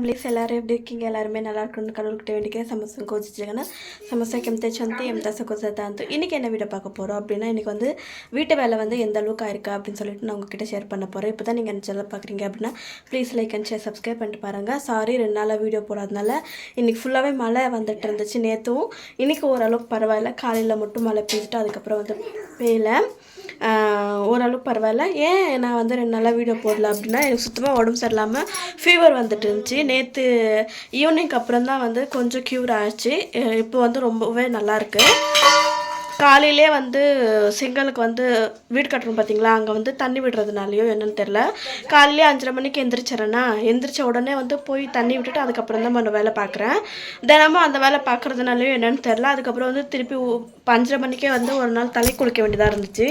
Families ಎಲ್ಲರೂ எப்படி இருக்கீங்க எல்லாருமே நல்லா இருக்கணும்னு கடவுள்கிட்ட வேண்டிக்கிறேன் ಸಮಸ್ಯೆ கோச்சிச்சுங்கன்னா ಸಮಸ್ಯೆಗೆ ಎಂತ ಚಂತಿ ಎಂತ ಸಕೋಸತ ಅಂತ இன்றைக்கி என்ன வீடியோ பார்க்க போகிறோம் அப்படின்னா இன்றைக்கி வந்து வீட்டு வேலை வந்து எந்த அளவுக்கு ஆயிருக்கா அப்படின்னு சொல்லிட்டு நான் உங்ககிட்ட ஷேர் பண்ண போகிறேன் இப்போ தான் நீங்கள் என்ன சேனல் பார்க்குறீங்க அப்படின்னா please like and share subscribe பண்ணிட்டு பாருங்கள் சாரி ரெண்டு நாளாக வீடியோ போடாதனால இன்றைக்கி ஃபுல்லாகவே மழை வந்துட்டு இருந்துச்சு நேற்றும் இன்றைக்கி ஓரளவுக்கு பரவாயில்ல காலையில் மட்டும் மழை பெஞ்சிட்டு அதுக்கப்புறம் வந்து பெய்யல ஓரளவுக்கு பரவாயில்ல. ஏன் நான் வந்து ரெண்டு நாளாக வீடியோ போடல அப்படின்னா எனக்கு சுத்தமாக உடம்பு சரியில்லாமல் ஃபீவர் வந்துட்டு இருந்துச்சு. நேற்று ஈவினிங் அப்புறம் தான் வந்து கொஞ்சம் க்யூர் ஆச்சு. இப்போ வந்து ரொம்பவே நல்லாயிருக்கு காலையிலே வந்து செங்கலுக்கு வந்து வீடு கட்டுறோம் பார்த்தீங்களா அங்கே வந்து தண்ணி விடுறதுனாலையோ என்னன்னு தெரில காலையிலே அஞ்சரை மணிக்கு எந்திரிச்சிடறேன்னா எந்திரிச்ச உடனே வந்து போய் தண்ணி விட்டுட்டு அதுக்கப்புறம் தான் நான் வேலை பார்க்குறேன். தினமும் அந்த வேலை பார்க்குறதுனாலையோ என்னன்னு தெரில அதுக்கப்புறம் வந்து திருப்பி அஞ்சரை மணிக்கே வந்து ஒரு நாள் தலை குளிக்க வேண்டியதாக இருந்துச்சு.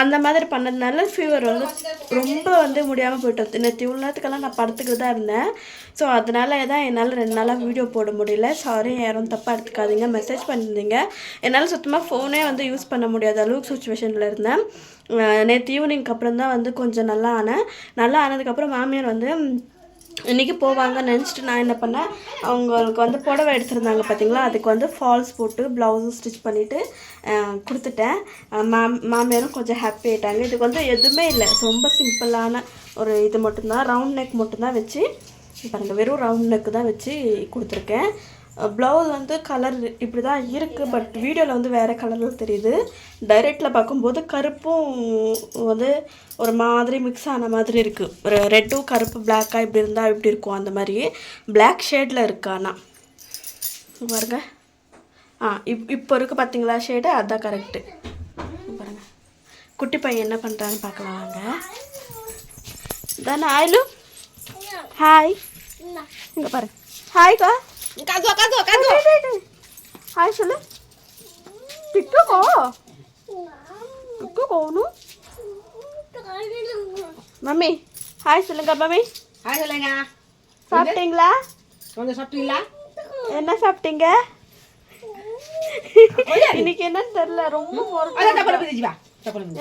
அந்த மாதிரி பண்ணதுனால ஃபீவர் வந்து ரொம்ப வந்து முடியாமல் போயிட்டு நேற்று இவ்வளோ நேரத்துக்கெல்லாம் நான் படுத்துக்கிட்டு தான் இருந்தேன். ஸோ அதனால தான் என்னால் ரெண்டு நாளாக வீடியோ போட முடியல. சாரி யாரும் தப்பாக எடுத்துக்காதீங்க. மெசேஜ் பண்ணியிருந்தீங்க என்னால் சுத்தமாக ஃபோனே வந்து யூஸ் பண்ண முடியாத அளவுக்கு சுச்சுவேஷனில் இருந்தேன். நேற்று ஈவினிங்க்கு அப்புறம் தான் வந்து கொஞ்சம் நல்லா ஆனேன். நல்லா ஆனதுக்கப்புறம் மாமியார் வந்து இன்றைக்கி போவாங்கன்னு நினச்சிட்டு நான் என்ன பண்ணேன் அவங்களுக்கு வந்து புடவை எடுத்திருந்தாங்க பார்த்தீங்களா அதுக்கு வந்து ஃபால்ஸ் போட்டு ப்ளவுஸும் ஸ்டிச் பண்ணிவிட்டு கொடுத்துட்டேன். மேம் மாம் மாமியாரும் கொஞ்சம் ஹாப்பி ஆகிட்டாங்க இதுக்கு வந்து எதுவுமே இல்லை. ரொம்ப சிம்பிளான ஒரு இது மட்டும்தான் ரவுண்ட் நெக் மட்டும்தான் வச்சு பாருங்கள் வெறும் ரவுண்ட் நெக்கு தான் வச்சு கொடுத்துருக்கேன். ப்ளவுஸ் வந்து கலர் இப்படி தான் இருக்குது பட் வீடியோவில் வந்து வேறு கலரில் தெரியுது. டைரெக்டில் பார்க்கும்போது கருப்பும் வந்து ஒரு மாதிரி மிக்ஸ் ஆன மாதிரி இருக்குது ஒரு ரெட்டும் கருப்பு பிளாக்காக இப்படி இருந்தால் இப்படி இருக்கும் அந்த மாதிரி. பிளாக் ஷேடில் இருக்கு ஆனால் பாருங்க. ஆ இப் இப்போ இருக்குது பார்த்தீங்களா ஷேடு அதுதான் கரெக்டு பாருங்க. குட்டி பையன் என்ன பண்ணுறான்னு பார்க்கலாம் வாங்க. தானே ஆயிலு? ஹாய் இங்கே பாரு. ஹாய்க்கா Kazu, kazu. ஹாய் சொல்லு. பிக்குக்கோ பிக்குக்கோனு மம்மி ஹாய் சொல்லுங்க மம்மி. Hai சொல்லுங்க. சாப்பிட்டீங்களா? கொஞ்சம் சாப்பிட்டீங்களா? என்ன சாப்பிட்டீங்க? இன்னைக்கு என்னன்னு தெரியல ரொம்ப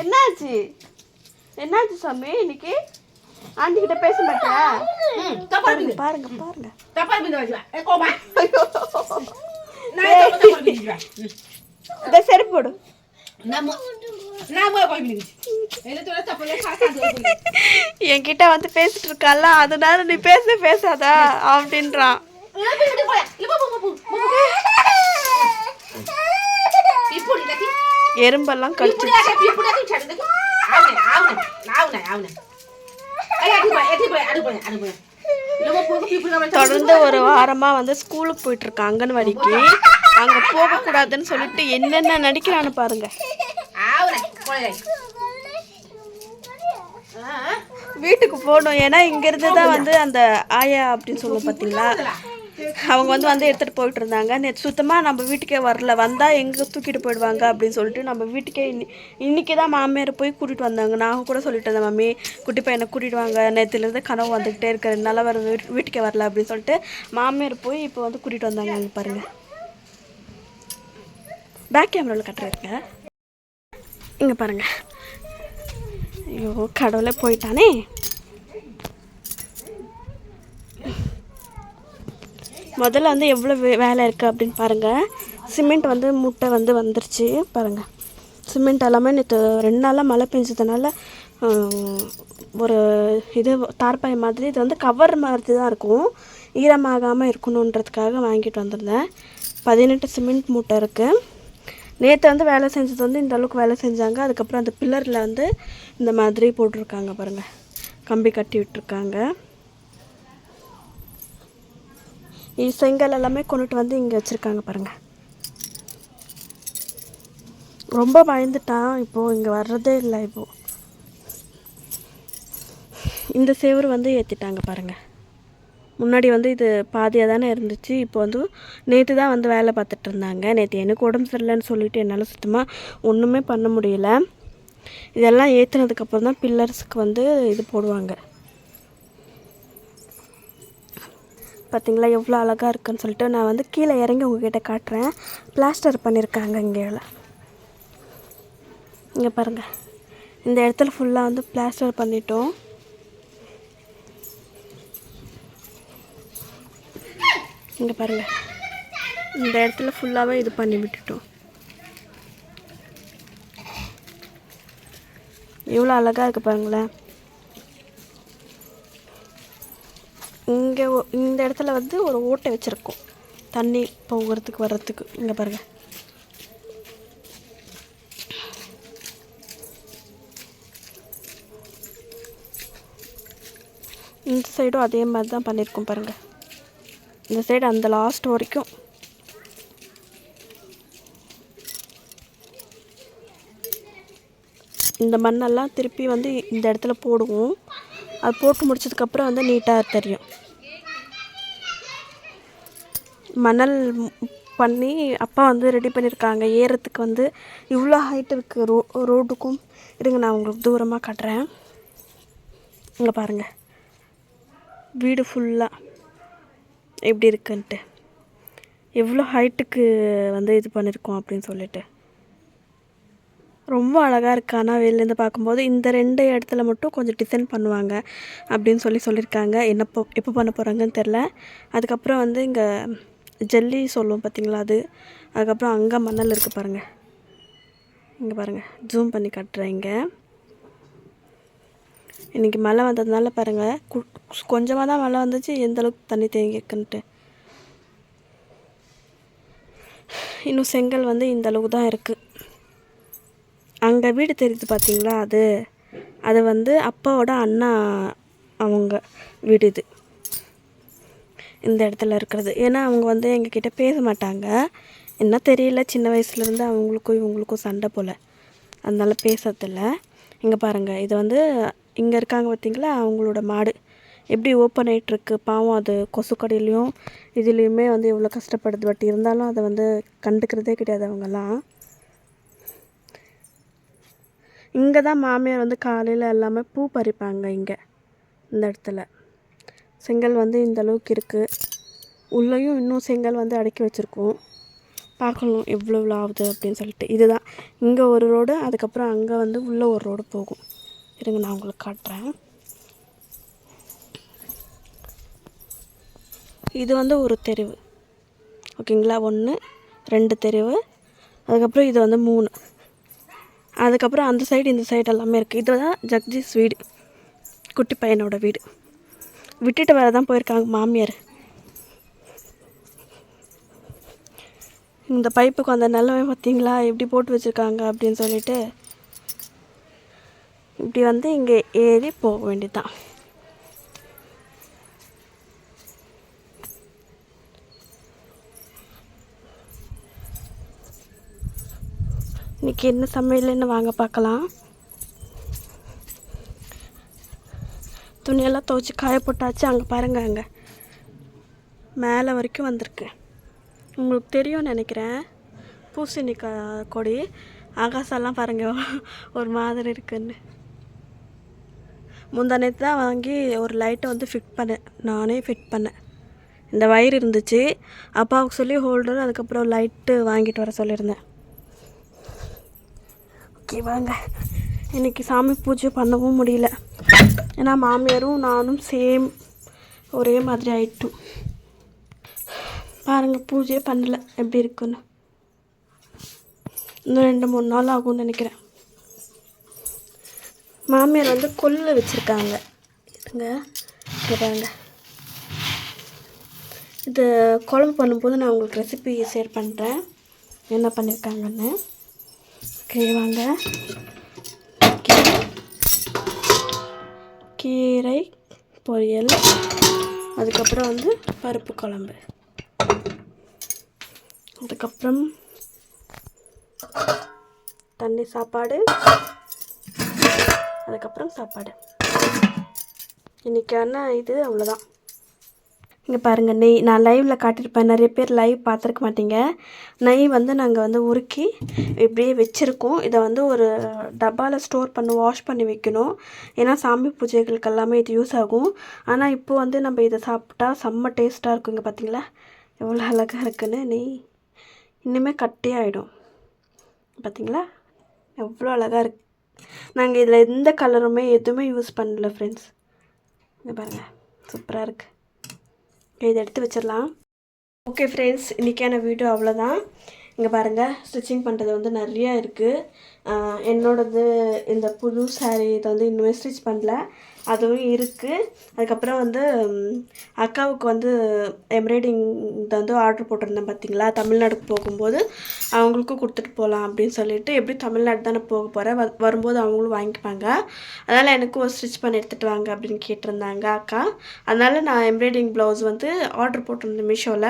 என்னாச்சு? என்னாச்சு சாமி இன்னைக்கு? ஆண்டி கிட்ட பேச மாட்டேன். பாருங்க பாருங்க இந்த செருப்பு போடு. என்கிட்ட வந்து பேசிட்டு இருக்கால அதனால நீ பேச பேசாதா அப்படின்றான். எறும்பெல்லாம் கடிச்சு தொடர்ந்து ஒரு வாரமாக வந்து ஸ்கூலுக்கு போயிட்டுருக்கான் அங்கன்வாடிக்கு. அங்கே போகக்கூடாதுன்னு சொல்லிட்டு என்னென்ன நடிக்கிறான்னு பாருங்க. வீட்டுக்கு போகணும். ஏன்னா இங்கேருந்து தான் வந்து அந்த ஆயா அப்படின்னு சொல்லுவோம் பார்த்தீங்களா அவங்க வந்து வந்து எடுத்துகிட்டு போயிட்டு இருந்தாங்க நேற்று சுத்தமாக நம்ம வீட்டுக்கே வரல. வந்தால் எங்கே தூக்கிட்டு போயிடுவாங்க அப்படின்னு சொல்லிட்டு நம்ம வீட்டுக்கே இன்னி இன்னைக்கு தான் மாமியார் போய் கூட்டிகிட்டு வந்தாங்க. நான் கூட சொல்லிட்டு இருந்தேன் மம்மி குட்டி பையனை கூட்டிகிட்டு வாங்க. நேற்றுலேருந்து கனவு வந்துக்கிட்டே இருக்கு. வர வீட்டுக்கே வரல அப்படின்னு சொல்லிட்டு மாமியார் போய் இப்போ வந்து கூட்டிகிட்டு வந்தாங்க அங்க பாருங்கள் பேக் கேமராவில் கட்டுறதுங்க இங்கே பாருங்கள் ஐயோ கடவுளே போயிட்டானே. முதல்ல வந்து எவ்வளோ வேலை இருக்குது அப்படின்னு பாருங்கள் சிமெண்ட் வந்து மூட்டை வந்து வந்துருச்சு பாருங்கள் சிமெண்ட் எல்லாமே நேற்று ரெண்டு நாளாக மழை பெஞ்சதுனால ஒரு இது தார்பாய் மாதிரி இது வந்து கவர் மாதிரி தான் இருக்கும். ஈரமாகாமல் இருக்கணுன்றதுக்காக வாங்கிட்டு வந்திருந்தேன். பதினெட்டு சிமெண்ட் மூட்டை இருக்குது நேற்று வந்து வேலை செஞ்சது வந்து இந்த அளவுக்கு வேலை செஞ்சாங்க. அதுக்கப்புறம் அந்த பில்லரில் வந்து இந்த மாதிரி போட்டிருக்காங்க பாருங்கள் கம்பி கட்டி விட்டுருக்காங்க. செங்கல் எல்லாமே கொண்டுட்டு வந்து இங்கே வச்சுருக்காங்க பாருங்கள் ரொம்ப பயந்துட்டான் இப்போது இங்கே வர்றதே இல்லை இப்போது இந்த செவுரு வந்து ஏற்றிட்டாங்க பாருங்கள் முன்னாடி வந்து இது பாதியாக தானே இருந்துச்சு இப்போ வந்து நேற்று தான் வந்து வேலை பார்த்துட்டு இருந்தாங்க. நேற்று எனக்கு உடம்பு சரியில்லைன்னு சொல்லிவிட்டு என்னால் சுத்தமாக ஒன்றுமே பண்ண முடியல. இதெல்லாம் ஏற்றுனதுக்கப்புறம் தான் பில்லர்ஸுக்கு வந்து இது போடுவாங்க. பார்த்தீங்களா எவ்வளோ அழகாக இருக்குன்னு சொல்லிட்டு நான் வந்து கீழே இறங்கி உங்ககிட்ட காட்டுறேன். பிளாஸ்டர் பண்ணியிருக்காங்க இங்கே இங்கே பாருங்கள் இந்த இடத்துல ஃபுல்லாக வந்து பிளாஸ்டர் பண்ணிட்டோம். இங்கே பாருங்கள் இந்த இடத்துல ஃபுல்லாகவே இது பண்ணி விட்டுட்டோம். எவ்வளோ அழகாக இருக்குது பாருங்களேன். இங்கே இந்த இடத்துல வந்து ஒரு ஓட்டை வச்சுருக்கோம். தண்ணி போகிறதுக்கு வர்றதுக்கு. இங்கே பாருங்கள் இந்த சைடும் அதே மாதிரி தான் பண்ணியிருக்கோம் பாருங்கள் இந்த சைடு அந்த லாஸ்ட் வரைக்கும். இந்த மண்ணெல்லாம் திருப்பி வந்து இந்த இடத்துல போடுவோம். அது போட்டு முடிச்சதுக்கப்புறம் வந்து நீட்டாக தெரியும். மணல் பண்ணி அப்பா வந்து ரெடி பண்ணியிருக்காங்க ஏறத்துக்கு வந்து இவ்வளோ ஹைட் இருக்குது ரோ ரோடுக்கும் இருங்க நான் உங்களுக்கு தூரமாக காட்டுறேன். இங்கே பாருங்கள் வீடு ஃபுல்லாக எப்படி இருக்குன்ட்டு. எவ்வளோ ஹைட்டுக்கு வந்து இது பண்ணியிருக்கோம் அப்படின்னு சொல்லிட்டு. ரொம்ப அழகாக இருக்கு. ஆனால் வெளிலேருந்து பார்க்கும்போது இந்த ரெண்டு இடத்துல மட்டும் கொஞ்சம் டிசைன் பண்ணுவாங்க அப்படின்னு சொல்லி சொல்லியிருக்காங்க என்ன எப்போ பண்ண போகிறாங்கன்னு தெரில அதுக்கப்புறம் வந்து இங்கே ஜல்லி சொல்லுவோம் பார்த்தீங்களா அது? அதுக்கப்புறம் அங்கே மணல் இருக்குது பாருங்கள் இங்கே பாருங்கள் ஜூம் பண்ணி காட்டுறேன் இங்கே. இன்றைக்கி மழை வந்ததுனால பாருங்கள் கு கொஞ்சமாக தான் மழை வந்துச்சு. எந்த அளவுக்கு தண்ணி தேங்கிக்குன்ட்டு இன்னும் செங்கல் வந்து இந்த அளவுக்கு தான் இருக்குது அங்கே வீடு தெரியுது பார்த்தீங்களா அது? அது வந்து அப்பாவோட அண்ணா அவங்க வீடு இது. இந்த இடத்துல இருக்கிறது. ஏன்னா அவங்க வந்து எங்ககிட்ட பேச மாட்டாங்க. என்ன தெரியல சின்ன வயசுலேருந்து அவங்களுக்கும் இவங்களுக்கும் சண்டை போல். அதனால் பேசுறதில்ல. இங்கே பாருங்கள் இது வந்து இங்கே இருக்காங்க பார்த்திங்களா அவங்களோட மாடு. எப்படி ஓப்பன் ஆகிட்டுருக்கு பாவம் அது கொசுக்கடையிலையும் இதுலேயுமே வந்து எவ்வளோ கஷ்டப்படுது. பட் இருந்தாலும் அதை வந்து கண்டுக்கிறதே கிடையாது அவங்கெல்லாம். இங்கே தான் மாமியார் வந்து காலையில் எல்லாமே பூ பறிப்பாங்க இங்கே இந்த இடத்துல. செங்கல் வந்து இந்த அளவுக்கு இருக்குது உள்ளேயும் இன்னும் செங்கல் வந்து அடுக்கி வச்சுருக்கோம். பார்க்கணும் எவ்வளோ ஆகுது அப்படின்னு சொல்லிட்டு. இதுதான். இங்கே ஒரு ரோடு அதுக்கப்புறம் அங்கே வந்து உள்ளே ஒரு ரோடு போகும். இருங்க நான் உங்களுக்கு காட்டுறேன். இது வந்து ஒரு தெருவு. ஓகேங்களா? ஒன்று ரெண்டு தெருவு. அதுக்கப்புறம் இது வந்து மூணு. அதுக்கப்புறம் அந்த சைடு இந்த சைடு எல்லாமே இருக்குது இதுதான் ஜக்ஜி வீடு குட்டி பையனோட வீடு. விட்டுட்டு வர தான் போயிருக்காங்க மாமியார். இந்த பைப்புக்கு அந்த நிலவை பார்த்தீங்களா? எப்படி போட்டு வச்சுருக்காங்க அப்படின்னு சொல்லிட்டு இப்படி வந்து இங்கே ஏறி போக வேண்டியதுதான். இன்னைக்கு என்ன சமையல்னு வாங்க பார்க்கலாம். துணியெல்லாம் துவைச்சி காய போட்டாச்சு. அங்கே பாருங்க அங்கே. மேலே வரைக்கும் வந்திருக்கு. உங்களுக்கு தெரியும்னு நினைக்கிறேன். பூசணிக்காய் கொடி ஆகாசம்லாம் பாருங்கள் ஒரு மாதிரி இருக்குன்னு. முந்தானத்து தான் வாங்கி ஒரு லைட்டை வந்து ஃபிட் பண்ணேன் நானே ஃபிட் பண்ணேன் இந்த வயிறு இருந்துச்சு. அப்பாவுக்கு சொல்லி ஹோல்டர் அதுக்கப்புறம் லைட்டு வாங்கிட்டு வர சொல்லியிருந்தேன். ஓகே வாங்க. இன்றைக்கி சாமி பூஜை பண்ணவும் முடியல. ஏன்னா மாமியாரும் நானும் சேம் ஒரே மாதிரி ஆயிட்டோம் பாருங்கள் பூஜையே பண்ணல. எப்படி இருக்குன்னு. இன்னும் ரெண்டு மூணு நாள் ஆகும்னு நினைக்கிறேன். மாமியார் வந்து கொல்லு வச்சுருக்காங்க. இருங்க இங்க இது குழம்பு பண்ணும்போது நான் உங்களுக்கு ரெசிபி ஷேர் பண்ணுறேன் என்ன பண்ணியிருக்காங்கன்னு ஓகே வாங்க. கீரை பொரியல் அதுக்கப்புறம் வந்து பருப்பு குழம்பு. அதுக்கப்புறம் தண்ணி சாப்பாடு. அதுக்கப்புறம் சாப்பாடு. இன்றைக்கான இது அவ்வளோதான் இங்கே பாருங்கள் நெய் நான் லைவில் காட்டியிருப்பேன் நிறைய பேர் லைவ் பார்த்துருக்க மாட்டீங்க. நெய் வந்து நாங்கள் வந்து உருக்கி இப்படியே வச்சுருக்கோம். இதை வந்து ஒரு டப்பாவில் ஸ்டோர் பண்ணி வாஷ் பண்ணி வைக்கணும். ஏன்னா சாமி பூஜைகளுக்கு எல்லாமே இது யூஸ் ஆகும். ஆனால் இப்போ வந்து நம்ம இதை சாப்பிட்டா செம்ம டேஸ்ட்டாக இருக்கும் இங்கே பார்த்தீங்களா எவ்வளோ அழகாக இருக்குன்னு நெய். இன்னுமே கட்டியாயிடும் பார்த்தீங்களா எவ்வளோ அழகாக இருக்கு. நாங்கள் இதில் எந்த கலருமே எதுவுமே யூஸ் பண்ணல ஃப்ரெண்ட்ஸ் இங்கே பாருங்கள் சூப்பராக இருக்குது இதை எடுத்து வச்சிடலாம். ஓகே ஃப்ரெண்ட்ஸ் இன்றைக்கான வீடியோ அவ்வளோதான் இங்கே பாருங்கள் ஸ்டிச்சிங் பண்ணுறது வந்து நிறையா இருக்குது என்னோடது இந்த புது சாரீ இதை வந்து இன்னுமே ஸ்டிச் பண்ணல. அதுவும் இருக்குது அதுக்கப்புறம் வந்து அக்காவுக்கு வந்து எம்ப்ராய்டிங் வந்து ஆர்டர் போட்டிருந்தேன் பார்த்தீங்களா தமிழ்நாடுக்கு போகும்போது அவங்களுக்கும் கொடுத்துட்டு போகலாம் அப்படின்னு சொல்லிட்டு எப்படி தமிழ்நாடு தானே போக போகிறேன் வ வரும்போது அவங்களும் வாங்கிப்பாங்க. அதனால் எனக்கும் ஒரு ஸ்டிச் பண்ணி எடுத்துகிட்டு வாங்க அப்படின்னு கேட்டிருந்தாங்க அக்கா. அதனால் நான் எம்ப்ராய்டிங் ப்ளவுஸ் வந்து ஆர்டர் போட்டிருந்தேன் மீஷோவில்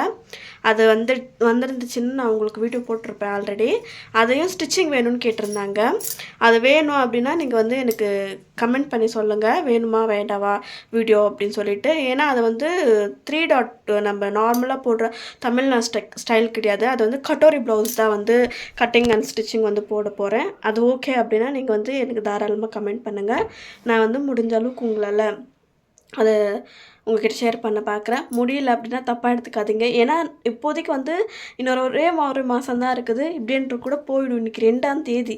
அது வந்து வந்திருந்துச்சுன்னு நான் உங்களுக்கு வீடியோ போட்டிருப்பேன் ஆல்ரெடி அதையும் ஸ்டிச்சிங் வேணும்னு கேட்டிருந்தாங்க. அது வேணும் அப்படின்னா நீங்கள் வந்து எனக்கு கமெண்ட் பண்ணி சொல்லுங்கள் வேணுமா வேண்டாவா வீடியோ அப்படின்னு சொல்லிட்டு. ஏன்னா அது வந்து த்ரீ டாட் நம்ம நார்மலாக போடுற தமிழ்நாடு ஸ்டை ஸ்டைல் கிடையாது. அது வந்து கட்டோரி ப்ளவுஸ் தான் வந்து கட்டிங் அண்ட் ஸ்டிச்சிங் வந்து போட போகிறேன் அது ஓகே அப்படின்னா நீங்கள் வந்து எனக்கு தாராளமாக கமெண்ட் பண்ணுங்கள் நான் வந்து முடிஞ்ச அளவுக்கு உங்களால் அதை உங்ககிட்ட ஷேர் பண்ண பார்க்குறேன் முடியல அப்படின்னா தப்பாக எடுத்துக்காதீங்க. ஏன்னா இப்போதைக்கு வந்து இன்னொரு ஒரே ஒரு மாதம் தான் இருக்குது. இப்படின்ற கூட போயிடும். இன்றைக்கி ரெண்டாம் தேதி.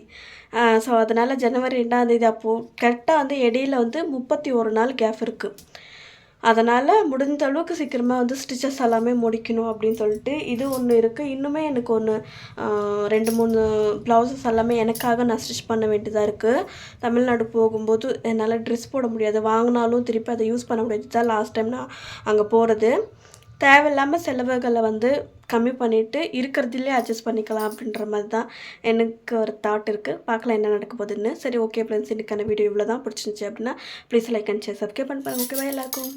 ஸோ அதனால் ஜனவரி ரெண்டாம் தேதி அப்போது கரெக்டாக வந்து இடையில வந்து முப்பத்தி ஒரு நாள் கேப் இருக்குது அதனால் முடிஞ்ச அளவுக்கு சீக்கிரமாக வந்து ஸ்டிச்சஸ் எல்லாமே முடிக்கணும் அப்படின்னு சொல்லிட்டு இது ஒன்று இருக்குது இன்னுமே எனக்கு ஒன்று ரெண்டு மூணு ப்ளவுசஸ் எல்லாமே எனக்காக நான் ஸ்டிச் பண்ண வேண்டியதாக இருக்குது தமிழ்நாடு போகும்போது என்னால் ட்ரெஸ் போட முடியாது. வாங்கினாலும் திருப்பி அதை யூஸ் பண்ண முடியாது. தான் லாஸ்ட் டைம் நான் அங்கே போகிறது தேவையில்லாமல் செலவுகளை வந்து கம்மி பண்ணிவிட்டு இருக்கிறதுலே அட்ஜஸ்ட் பண்ணிக்கலாம் அப்படின்ற மாதிரி தான் எனக்கு ஒரு தாட் இருக்குது பார்க்கலாம் என்ன நடக்க போகுதுன்னு. சரி ஓகே ஃப்ரெண்ட்ஸ் இன்னைக்கான வீடியோ இவ்வளோ தான் பிடிச்சிருந்துச்சி அப்படின்னா please like and share subscribe பண்ணி பாருங்கள் ஓகேவா எல்லாருக்கும்.